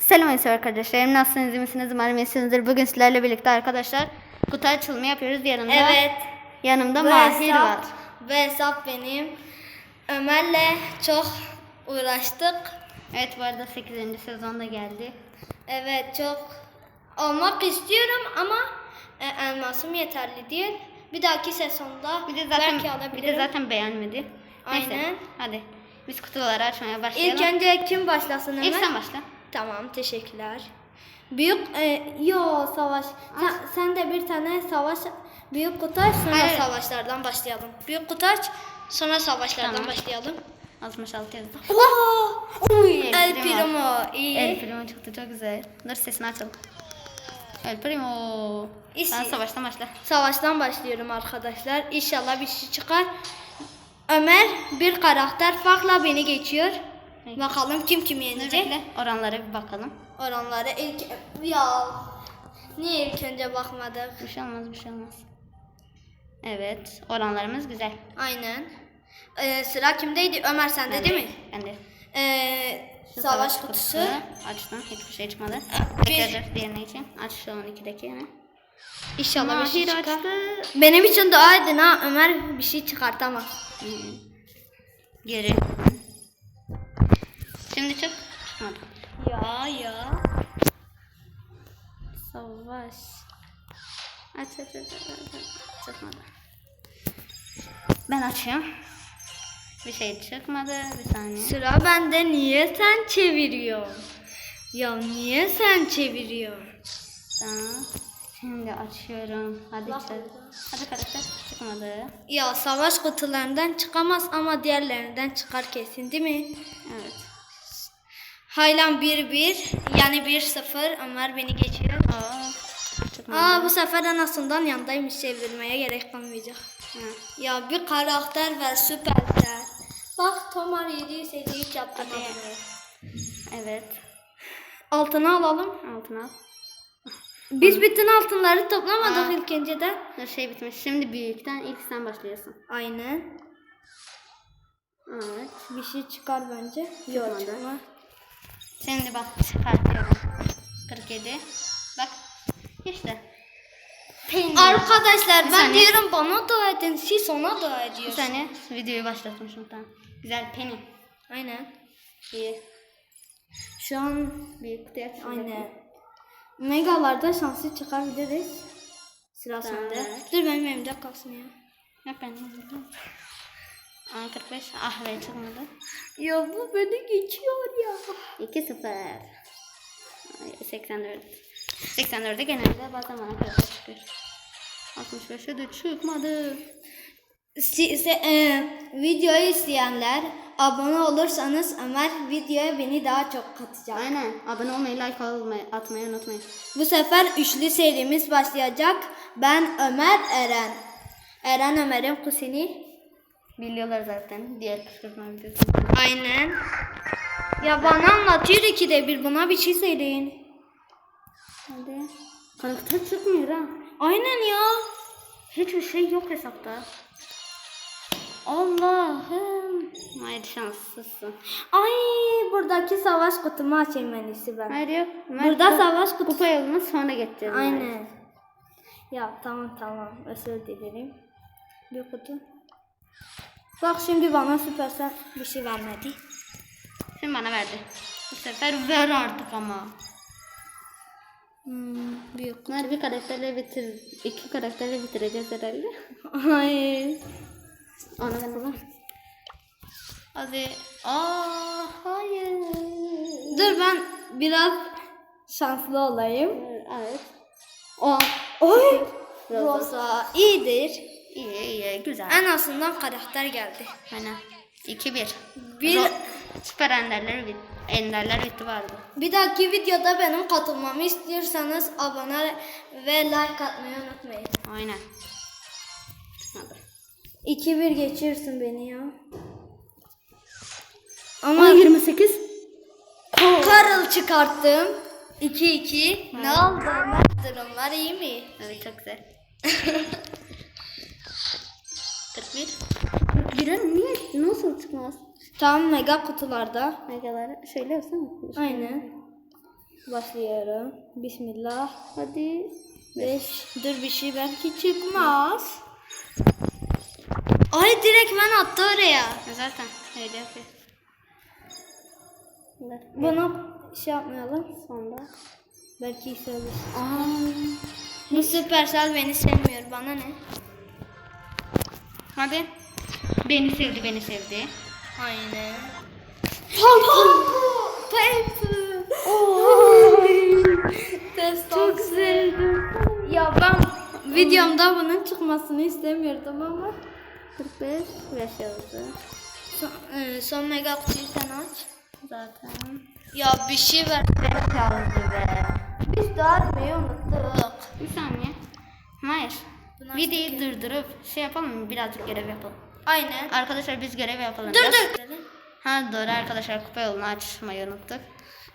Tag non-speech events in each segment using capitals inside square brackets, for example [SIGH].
Selam Esra arkadaşlarım. Nasılsınız? iyi misiniz? Umarım iyisinizdir. Bugün sizlerle birlikte arkadaşlar kutu açılımı yapıyoruz. Yanımda, Evet. yanımda Bu Mahir hesap, var. Bu hesap benim. Ömer'le çok uğraştık. Evet bu arada 8. sezonda geldi. Evet çok almak istiyorum ama e, elmasım yeterli değil. Bir dahaki sezonda Bir de zaten, belki bir alabilirim. de zaten beğenmedi. Neyse, Aynen. hadi biz kutuları açmaya başlayalım. İlk önce kim başlasın Ömer? İlk sen başla. Tamam teşekkürler. Büyük e, yo savaş. Sen, sen de bir tane savaş büyük kutu aç sonra Hayır. savaşlardan başlayalım. Büyük kutu aç sonra savaşlardan Tamam. başlayalım. 66 yazdı. Oha! Uy, El Primo. Primo iyi. El Primo çıktı çok güzel. Dur sesini açalım. El Primo. İyi. Sen savaştan başla. Savaştan başlıyorum arkadaşlar. İnşallah bir şey çıkar. Ömer bir karakter farkla beni geçiyor. Bakalım kim kim yenecek. bekle oranlara bir bakalım. Oranları ilk ya niye ilk önce bakmadık? Bir şey olmaz bir şey olmaz. Evet oranlarımız güzel. Aynen. Ee, sıra kimdeydi? Ömer sende değil mi? Ben de. Ee, Şu savaş kutusu. Açtım hiçbir şey çıkmadı. Tekrar diğerine için. Aç şu 12'deki yine. İnşallah bir şey Mahir çıkar. açtı. Benim için dua edin ha Ömer bir şey çıkartamaz. Hı. Geri. Şimdi çık. Çıkmadı. Ya ya. Savaş. Aç aç aç aç aç. Çıkmadı. Ben açıyorum. Bir şey çıkmadı. Bir saniye. Sıra bende niye sen çeviriyorsun? Ya niye sen çeviriyorsun? Tamam. Şimdi açıyorum. Hadi burada. Hadi karakter çıkmadı. Ya savaş kutularından çıkamaz ama diğerlerinden çıkar kesin değil mi? Evet. Haylan 1-1 yani 1-0 Ömer beni geçiyor. Aa. Aa bu sefer anasından yandaymış çevirmeye gerek kalmayacak. Hı. Ya bir karakter ver süpersel. Bak Tomar 753 yaptım. Evet. Altını alalım. Altına al. Biz bütün altınları toplamadık Aa. ilk önceden. Dur şey bitmiş. Şimdi büyükten ilk sen başlıyorsun. Aynen. Evet. Bir şey çıkar bence. Yok çıkmaz. Şimdi bak çıkartıyorum. 47. Bak. İşte. Peynir. Arkadaşlar Bir ben saniye. diyorum bana dua edin. Siz ona dua Bir ediyorsunuz. saniye videoyu başlatmışım tamam. Güzel peynir. Aynen. İyi. Şu an Büyük kutuya aynen. Megalarda şanslı çıkabiliriz. Sıra sende. Dur benim elimde kalsın ya. Yok ben. Aa 45. Ah be çıkmadı. Ya bu beni geçiyor ya. 2-0. Ay, 84. 84'de genelde bazen bana kadar çıkıyor. 65'e de çıkmadı. Siz, e, videoyu izleyenler abone olursanız Ömer videoya beni daha çok katacak. Aynen. Abone olmayı, like olmayı, atmayı unutmayın. Bu sefer üçlü serimiz başlayacak. Ben Ömer Eren. Eren Ömer'in kusini. Biliyorlar zaten. Diğer kışkırtma videosu. Aynen. Ya bana anlatıyor ikide bir buna bir şey söyleyin. Hadi. Karakter çıkmıyor ha. Aynen ya. Hiçbir şey yok hesapta. Allah'ım. Hayır şanslısın. Ay buradaki savaş kutumu açayım en iyisi ben. Hayır yok. Burada savaş kutusu. Kupa yoluna sonra geçeceğiz. Aynen. Ya tamam tamam özür dilerim. Bir kutu. Bak şimdi bana süpersel bir şey vermedi. Şimdi bana verdi. Bu sefer ver artık ama. Hmm, büyük. Bunlar bir karakterle bitir, iki karakterle bitireceğiz herhalde. Hayır. Onu ben alayım. Hadi. Aa, hayır. Dur ben biraz şanslı olayım. Evet. O. Oy. Rosa. Rosa iyidir. İyi iyi güzel. En azından karakter geldi. Aynen. 2-1. Bir- Ro- Süper enderler bit. Enderler bitti vardı. Bir dahaki videoda benim katılmamı istiyorsanız abone ve like atmayı unutmayın. Aynen. Çıkmadı. 2-1 geçiyorsun beni ya. Ama Ama 28. Karıl çıkarttım. 2-2. Ne oldu? Durumlar iyi mi? Evet çok güzel. [LAUGHS] 41. 41'e niye? Nasıl çıkmaz? Tam mega kutularda. Megaları şöyle yapsana. Aynen. Başlıyorum. Bismillah. Hadi. 5. Dur bir şey belki çıkmaz. Ay direkt ben attı oraya. Zaten öyle yapıyor. Bunu şey yapmayalım. Sonda. Belki söyler. Aa. Bu Supercell beni sevmiyor. Bana ne? Hadi. Beni sevdi, beni sevdi. Aynen. Çok sevdim. Ya ben videomda bunun çıkmasını istemiyordum ama 45 5 yazdı. son, e, son mega kutuyu sen aç. Zaten. Ya bir şey ver. 5 yazdı be. Biz dağıtmayı unuttuk. Bir saniye. Hayır. Bunu Videoyu durdurup şey yapalım mı? Birazcık görev yapalım. Aynen. Arkadaşlar biz görev yapalım. Dur dur. Ha doğru arkadaşlar kupa yolunu açmayı unuttuk.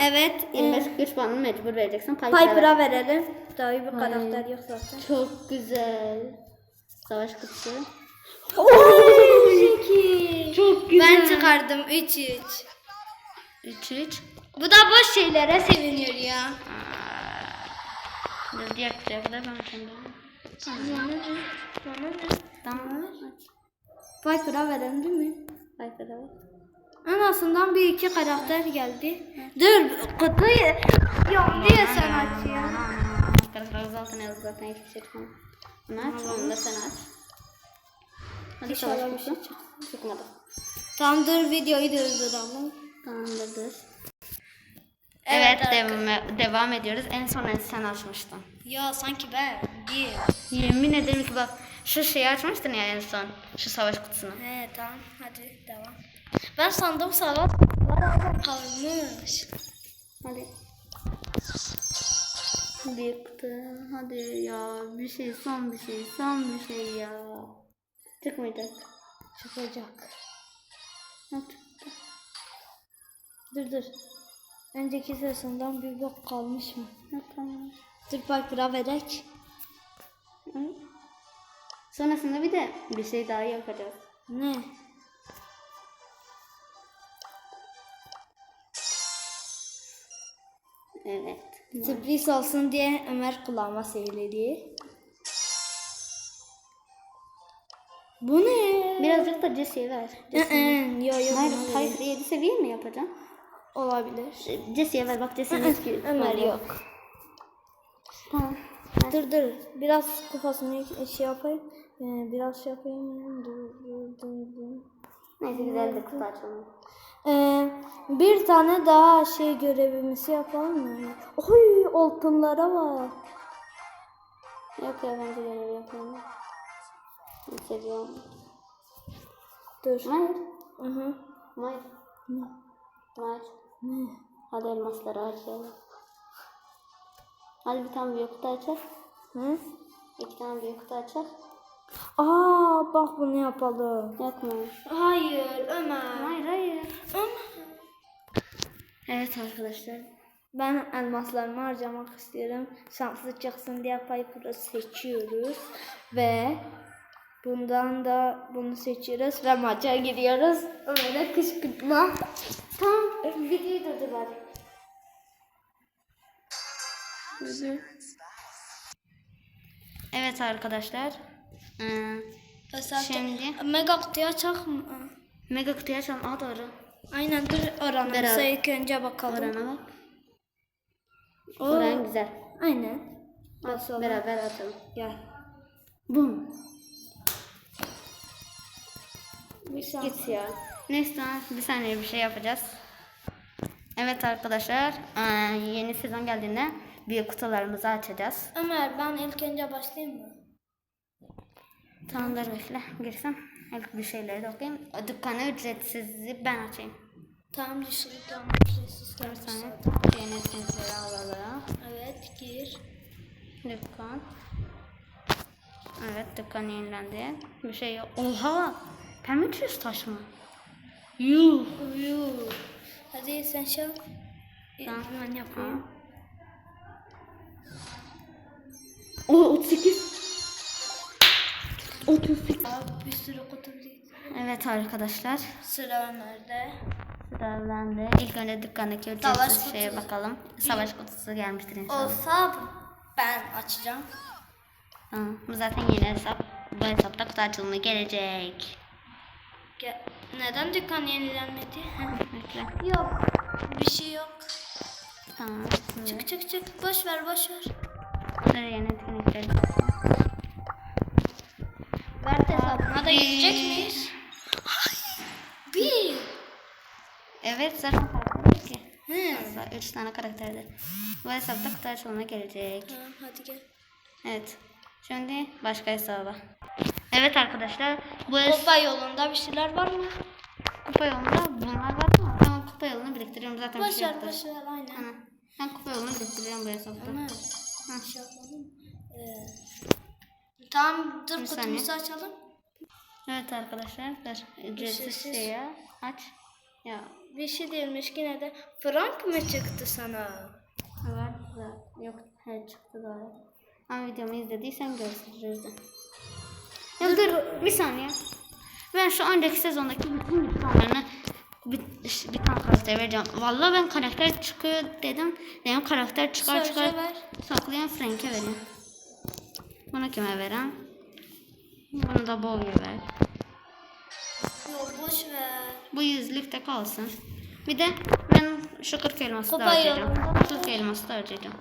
Evet. 25 e, güç puanını mecbur vereceksin. Piper'a ver. Piper'a verelim. Daha iyi bir karakter yok zaten. Çok güzel. Savaş kutusu. Çok güzel. Ben çıkardım 3-3. 3-3. Bu da boş şeylere seviniyor ya. Dur diğer kutuya kadar ben kendim. Tamam. Piper'a verelim değil mi? Piper'a ver. En azından bir iki karakter geldi. Dur kutuyu ya diye sen aç ya. Arkadaşlar zaten yazdı zaten hiçbir şey çıkmadı. Bunu aç, onu da sen aç. Hadi savaş bir şey. Çıkmadı. Tamam dur videoyu durduralım. Tamamdır dur. Evet, Evet, devam, devam ediyoruz. En son en sen açmıştın. Ya sanki ben. Yemin ederim ki bak şu şeyi açmıştın ya en son. Şu savaş kutusunu. He tamam hadi devam. Ben sandım salat kalmış. Hadi. Kutu. Hadi ya. Bir şey son bir şey. Son bir şey ya. Çıkmayacak. Çıkacak. Ha, çıktı. Dur dur. Önceki sesinden bir bok kalmış mı? Ha, tamam. Dur Piper'a verek. Hı. Sonrasında bir de bir şey daha yapacağız. Ne? Evet. Sürpriz olsun diye Ömer kulağıma söyledi. Bu ne? Birazcık da Jesse'ye ver. Yo yo Hayır, verin. 7 seviye mi yapacağım? Olabilir. Jesse'ye ver bak Jesse'nin eski. Ömer yok. Tamam. Dur dur. Biraz kafasını şey yapayım. Ee, biraz şey yapayım. Dur dur dur dur. Neyse güzel de kutu açalım. Ee, bir tane daha şey görevimizi yapalım mı? Oy altınlara bak. Yok ya bence görev yapalım. Ben seviyorum. Dur. Hayır. Hı hı. Hayır. Ne? Hayır. Ne? Hadi elmasları açalım. Hadi bir tane büyük kutu açar. Hı? İki tane büyük kutu açar. Aa bak bunu yapalım. Mu? Hayır Ömer. Hayır hayır. Ömer. Evet arkadaşlar. Ben elmaslarımı harcamak istiyorum. Şanslı çıksın diye Piper'ı seçiyoruz. Ve bundan da bunu seçiyoruz ve maça gidiyoruz. Ömer'e kışkırtma. Tamam. Videoyu durdur bari. Evet arkadaşlar. Ee, Şimdi? Mega kutuyu açak mı? mega kutuyu açalım. Aa doğru. Aynen dur oranı. Beraber. ilk önce bakalım. Orana bak. Oo, Oran güzel. Aynen. Basalım. beraber atalım. Gel. Bum. Bir saniye. Git ya. Neyse bir saniye bir şey yapacağız. Evet arkadaşlar ee, yeni sezon geldiğinde büyük kutularımızı açacağız. Ömer ben ilk önce başlayayım mı? Tamamdır bekle girsem. İlk bir şeyleri de okuyayım. O Dükkanı ücretsiz ben açayım. Tamam yeşil tamam. Ücretsiz kalmış. saniye yöneticileri alalım. Evet gir. Dükkan. Evet dükkan yenilendi. Bir şey yok. Oha! 300 taş mı? Yuh! Uyu. Hadi sen şey yap. Tamam. Ben yapayım. O 38. 38. Abi bir sürü kutu. Evet arkadaşlar. Sıra Ömer'de. Sıralandı. İlk önce dükkandaki ücretsiz şeye kutusu. bakalım. Savaş kutusu gelmiştir inşallah. Olsa ben açacağım. Tamam. Bu zaten yeni hesap. Bu hesapta kutu açılımı gelecek. Ge- Neden dükkan yenilenmedi? Yok. Bir şey yok. Tamam. Çık çık çık. Boş ver boş ver. Bunları yeni etkinlikleri. Ver hesabına da gidecek miyiz? Bir. Evet zaten karakter ki. Hı. Üç tane karakterdir. Bu hesapta kutu açılımı gelecek. Tamam hadi gel. Evet. Şimdi başka hesaba. Evet arkadaşlar. Bu Kupa yolunda bir şeyler var mı? kupa yolunda bunlar var mı? Tamam kupa yolunu biriktiriyorum zaten bir Boş şey ver yoktur. boş ver aynen. Tamam. Ben kupa yolunu biriktiriyorum bu hesapta. Ömer. Şey yapalım. Ee, tamam dur Bir kutumuzu saniye. açalım. Evet arkadaşlar. Dur. Ücretsiz Ücretsiz. şeyi aç. Ya Bir şey değilmiş yine de. Frank mı çıktı sana? var da yok. Her çıktı doğru. Ama videomu izlediysen gösteririz. Ya dur bir saniye. Ben şu önceki sezondaki bütün insanlarına bir, bir tane karakter vereceğim. Vallahi ben karakter çıkıyor dedim. Dedim karakter çıkar Söyle çıkar. ver. Saklayan Frank'e vereyim. Bunu kime verem? Bunu da Bowie'ye ver. Yok boş ver. Bu yüzlükte kalsın. Bir de ben şu 40 elması da Kupa harcayacağım. yolunda. 40 elması da harcayacağım.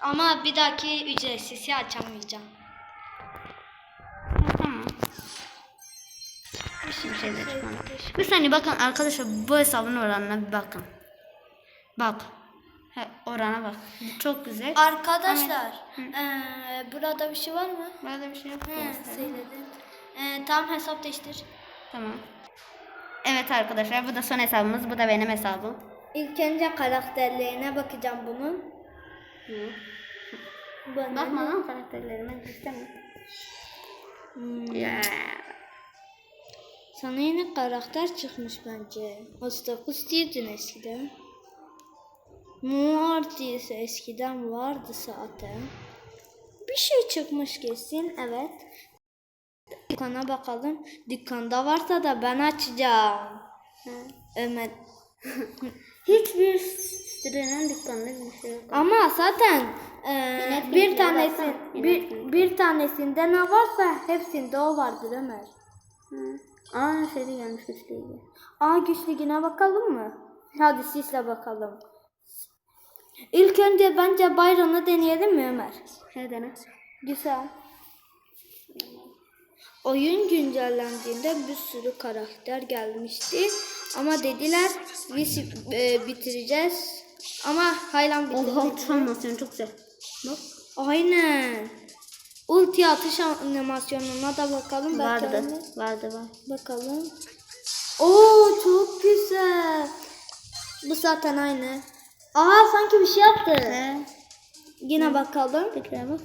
Ama bir dahaki ücretsiz açamayacağım. Bir çıkmadı. Bir saniye bakın arkadaşlar bu hesabın oranına bir bakın. Bak. He, orana bak. Bu Çok güzel. Arkadaşlar, eee, burada bir şey var mı? Burada bir şey yok. He. Eee, tam hesap değiştir. Tamam. Evet arkadaşlar bu da son hesabımız. Bu da benim hesabım. İlk önce karakterlerine bakacağım bunun. Bana Bakma lan karakterlerime istemiyorum. Yeah. Sana yine karakter çıkmış bence. Ostakus diyordun eskiden. Mortis eskiden vardı zaten. Bir şey çıkmış kesin evet. Dükkana bakalım. Dükkanda varsa da ben açacağım. Ömer. [LAUGHS] Hiçbir siteden dükkanda bir şey yok. Ama zaten e, Yine bir tanesi bir, bir tanesinde ne varsa hepsinde o vardır Ömer. Hı. Aa şeyde gelmiş güçlüydü. A güçlüğüne bakalım mı? Hadi sisle bakalım. İlk önce bence Byron'u deneyelim mi Ömer? Şey dene. Güzel. Oyun güncellendiğinde bir sürü karakter gelmişti. Ama dediler biz e, bitireceğiz. Ama haylan bitirdik. Oha transformasyon çok güzel. Bak. Aynen. Ulti atış animasyonuna da bakalım. Vardı. öyle. Vardı var. Bakalım. Oo çok güzel. Bu zaten aynı. Aha sanki bir şey yaptı. He. Yine bakalım. Tekrar bak.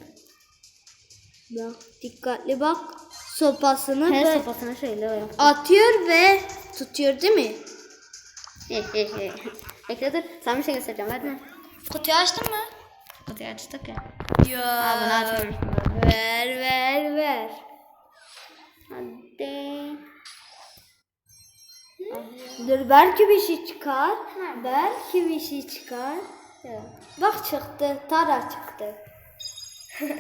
Bak dikkatli bak. Sopasını Her ve sopasına şöyle o yap. atıyor ve tutuyor değil mi? Bekle dur. Sana bir şey göstereceğim. Ver mi? Kutuyu açtın mı? Kutuyu açtık ya. Ya. Aa bunu açmıyoruz. Ver ver ver. Hadi. Dur belki bir şey çıkar. Belki bir şey çıkar. Bak çıktı. Tara çıktı. [LAUGHS]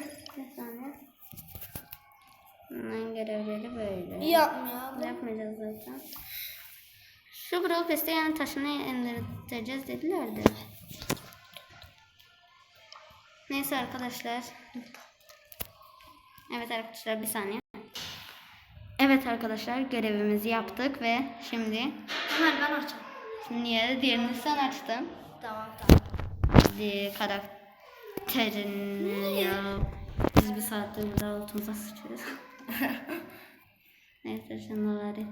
Bunların görevleri böyle. Yapmıyor. Yapmayacağız zaten. Şu Brawl Pass'te yani taşını indirteceğiz dedilerdi. Neyse arkadaşlar. Evet arkadaşlar bir saniye. Evet arkadaşlar görevimizi yaptık ve şimdi Ömer ben açacağım. şimdi ya diğerini sen açtın. Tamam tamam. Hadi karakterini ya. Biz bir saattir burada altımıza sıçıyoruz. [LAUGHS] Neyse şunları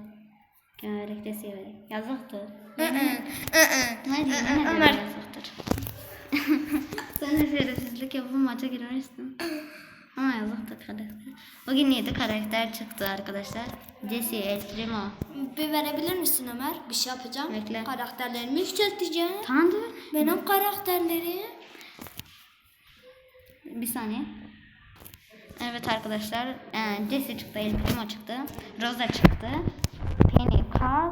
gömerek de severek. Yazıktır. Hadi yine Ömer. de yazıktır. Sen de şerefsizlik yapıp maça girmişsin. Ama yazıktır karakter. Bugün yedi karakter çıktı arkadaşlar. Jesse, El Primo. Bir verebilir misin Ömer? Bir şey yapacağım. Bekle. Karakterlerimi yükselteceğim. Tamam dur. Benim karakterlerim. Bir saniye. Evet arkadaşlar. e, Jesse çıktı, El Primo çıktı. Rosa çıktı. Penny, Carl,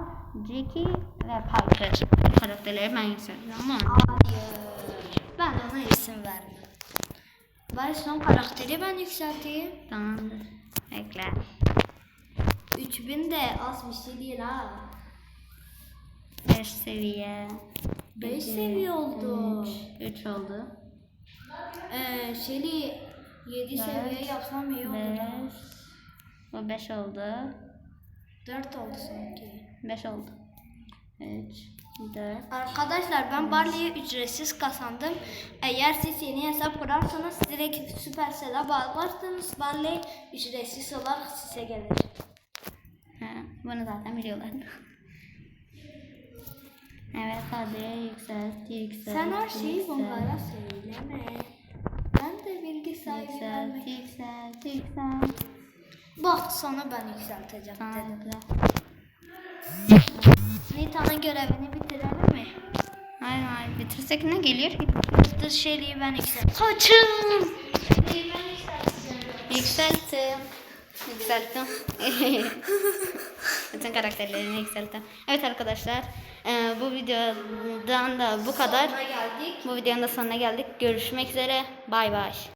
Jackie ve Piper karakterleri ben yükselteceğim. Ama Hayır. Ben ona isim vermem. Bari son karakteri ben yükselteyim. tamamdır. Bekle. 3000 de az bir şey değil ha. 5 seviye. 5 seviye oldu. 3 oldu. Ee, şeyli 7 seviye yapsam iyi olur. 5. ha. Bu 5 oldu. 4 oldu sanki. 5 oldu. 3, 4. Arkadaşlar ben Barley'i ücretsiz kazandım. Eğer siz yeni hesap kurarsanız direkt Supercell'e bağlarsanız Barley ücretsiz olarak size gelir. Ha, bunu zaten biliyorlar. evet hadi yükselt, yükselt. Sen her şeyi yükselt, bunlara söyleme. Ben de bilgi sahibi Yükselt, yükselt, yükselt. Bak sana ben yükselteceğim Tamam, dedim. Nita'nın görevini bitirelim mi? Hayır hayır bitirsek ne geliyor ki? Dur şeyliği ben yükselteceğim. Kaçın. Şeyliği ben. Yükselttim. Yükselttim. [LAUGHS] Bütün karakterlerini yükselttim. Evet arkadaşlar e, bu videodan da bu kadar. Bu videonun da sonuna geldik. Görüşmek üzere. Bay bay.